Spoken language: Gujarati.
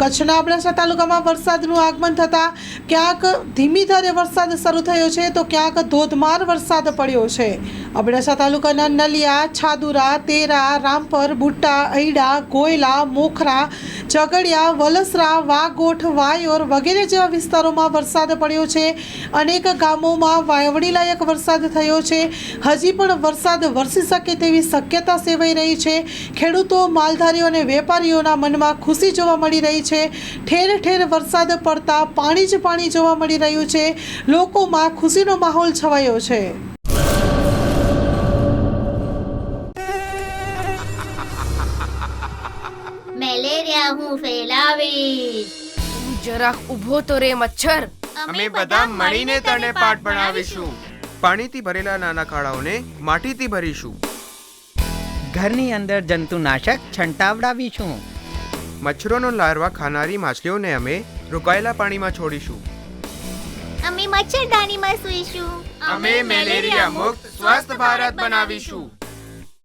કચ્છના અબડાસા તાલુકામાં વરસાદનું આગમન થતાં ક્યાંક ધીમી ધારે વરસાદ શરૂ થયો છે તો ક્યાંક ધોધમાર વરસાદ પડ્યો છે. અબડાસા તાલુકાના નલિયા, છાદુરા, તેરા, રામપર, બુટ્ટા ઐડા ગોયલા, મોખરા, ઝઘડિયા, વલસરા, વાગોઠ, વાયોર વગેરે જેવા વિસ્તારોમાં વરસાદ પડ્યો છે. અનેક ગામોમાં વાવણીલાયક વરસાદ થયો છે. હજી પણ વરસાદ વરસી શકે તેવી શક્યતા સેવાઈ રહી છે. ખેડૂતો, માલધારીઓ અને વેપારીઓના મનમાં ખુશી જોવા મળી રહી છે ઠેર ઠેર વરસાદ પડતા પાણી જ પાણી જોવા મળી રહ્યું છે. લોકોમાં ખુશીનો માહોલ છવાયો છે. મેલેરિયા હું ફેલાવીશ. જરાક ઊભો તો રે મચ્છર. અમે બધા મળીને તને પાઠ ભણાવીશું. પાણીથી ભરેલા નાના ખાડાઓને માટીથી ભરીશું. ઘરની અંદર જંતુનાશક છંટાવડાવીશું. મચ્છરોનો લાર્વા ખાનારી માછલીઓને અમે રોકાયેલા પાણીમાં છોડીશું. અમે મચ્છરદાનીમાં સૂઈશું. અમે મેલેરિયા મુક્ત સ્વસ્થ ભારત બનાવીશું.